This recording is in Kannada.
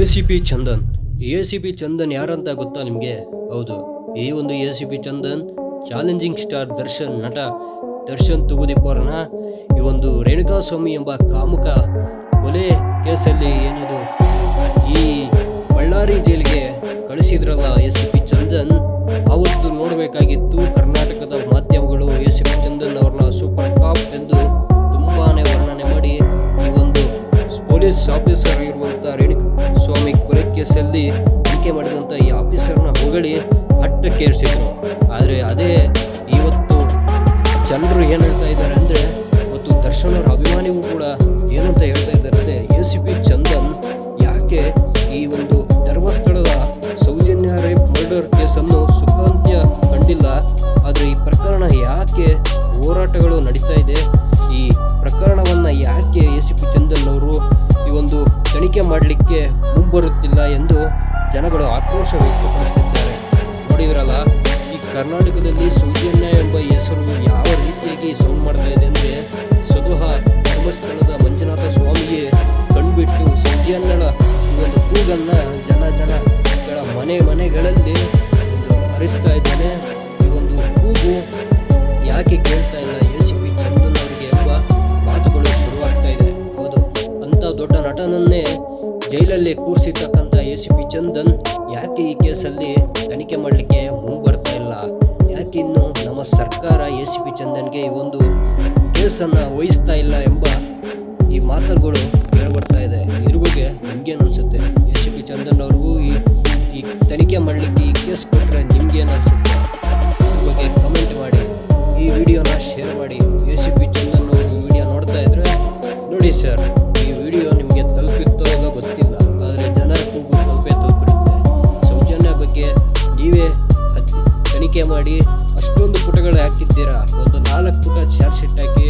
A C P Chandan. A C P Chandan ಯಾರಂತ ಗೊತ್ತಾ ನಿಮಗೆ? ಹೌದು, ಈ ಒಂದು A C P Chandan challenging star Darshan ನಟ ದರ್ಶನ್ ತುಗುದೀಪವ್ರನ್ನ ಈ ಒಂದು ರೇಣುಕಾಸ್ವಾಮಿ ಎಂಬ ಕಾಮುಕ ಕೊಲೆ ಕೇಸಲ್ಲಿ ಏನದು, ಈ ಬಳ್ಳಾರಿ ಜೈಲಿಗೆ ಕಳಿಸಿದ್ರಲ್ಲ ಎ ಸಿ ಪಿ ಚಂದನ್. ಅವತ್ತು ನೋಡಬೇಕಾಗಿತ್ತು ಕರ್ನಾಟಕದ ಮಾಧ್ಯಮಗಳು ಎ ಸಿ ಪಿ ಚಂದನ್ ಅವ್ರನ್ನ ಸೂಪರ್ ಕಾಪ್ ಎಂದು ತುಂಬಾ ವರ್ಣನೆ ಮಾಡಿ ಈ ಒಂದು ಪೊಲೀಸ್ ಆಫೀಸರ್ ಕೊಲೆ ಕೇಸಲ್ಲಿ ತನಿಖೆ ಮಾಡಿದಂಥ ಈ ಆಫೀಸರ್ನ ಹೊಗಳಿ ಹಟ್ಟಕ್ಕೇರಿಸಿದ್ರು ಆದರೆ ಅದೇ ಇವತ್ತು ಜನರು ಏನು ಹೇಳ್ತಾ ಇದ್ದಾರೆ ಅಂದರೆ ಇವತ್ತು ದರ್ಶನ್ ಅವರ ಅಭಿಮಾನಿಗೂ ಕೂಡ ಏನಂತ ಹೇಳ್ತಾ ಇದ್ದಾರೆ ಅಂದರೆ ಎ ಸಿ ಪಿ ಚಂದನ್ ಯಾಕೆ ಈ ಒಂದು ಧರ್ಮಸ್ಥಳದ ಸೌಜನ್ಯ ರೇಪ್ ಮರ್ಡರ್ ಕೇಸನ್ನು ಸುಖಾಂತ್ಯ ಕಂಡಿಲ್ಲ? ಆದರೆ ಈ ಪ್ರಕರಣ ಯಾಕೆ ತನಿಖೆ ಮಾಡಲಿಕ್ಕೆ ಮುಂಬರುತ್ತಿಲ್ಲ ಎಂದು ಜನಗಳು ಆಕ್ರೋಶ ವ್ಯಕ್ತಪಡಿಸುತ್ತಿದ್ದಾರೆ. ನೋಡಿದ್ರಲ್ಲ, ಈ ಕರ್ನಾಟಕದಲ್ಲಿ ಸೌಜನ್ಯ ಎಂಬ ಹೆಸರು ಯಾವ ರೀತಿಯಾಗಿ ಸೌಂಡ್ ಮಾಡ್ತಾ ಇದೆ ಅಂದರೆ ಸ್ವತಃ ಧರ್ಮಸ್ಥಳದ ಮಂಜುನಾಥ ಸ್ವಾಮಿಗೆ ಕಣ್ಬಿಟ್ಟು ಸೌಜನ್ಯಳ ಈ ಒಂದು ಕೂಗನ್ನು ಜನ ಜನಗಳ ಮನೆ ಮನೆಗಳಲ್ಲಿ ಹರಿಸ್ತಾ ಇದ್ದಾನೆ. ಈ ಒಂದು ಕೂಗು ಯಾಕೆ ಕೇಳ್ತಾ ದೊಡ್ಡ ನಟನನ್ನೇ ಜೈಲಲ್ಲಿ ಕೂರಿಸಿರ್ತಕ್ಕಂಥ ಎ ಸಿ ಪಿ ಚಂದನ್, ಯಾಕೆ ಈ ಕೇಸಲ್ಲಿ ತನಿಖೆ ಮಾಡಲಿಕ್ಕೆ ಮುಂಬರ್ತಾ ಇಲ್ಲ? ಯಾಕೆ ಇನ್ನು ನಮ್ಮ ಸರ್ಕಾರ ಎ ಸಿ ಪಿ ಚಂದನ್ಗೆ ಈ ಒಂದು ಕೇಸನ್ನು ವಹಿಸ್ತಾ ಇಲ್ಲ ಎಂಬ ಈ ಮಾತುಗಳು ಕೇಳಿಬರ್ತಾ ಇದೆ. ಇದ್ರ ಬಗ್ಗೆ ನಿಮ್ಗೇನು ಅನಿಸುತ್ತೆ. ಎ ಸಿ ಪಿ ಚಂದನ್ ಅವ್ರಿಗೂ ಈ ಈ ತನಿಖೆ ಮಾಡಲಿಕ್ಕೆ ಈ ಕೇಸ್ ಕೊಟ್ಟರೆ ನಿಮ್ಗೇನು ಅನಿಸುತ್ತೆ? ಮಾಡಿ ಅಷ್ಟೊಂದು ಪುಟಗಳು ಹಾಕಿದ್ದೀರಾ? ಒಂದು ನಾಲ್ಕು ಪುಟ ಚಾರ್ಜ್ ಶೀಟ್ ಹಾಕಿ.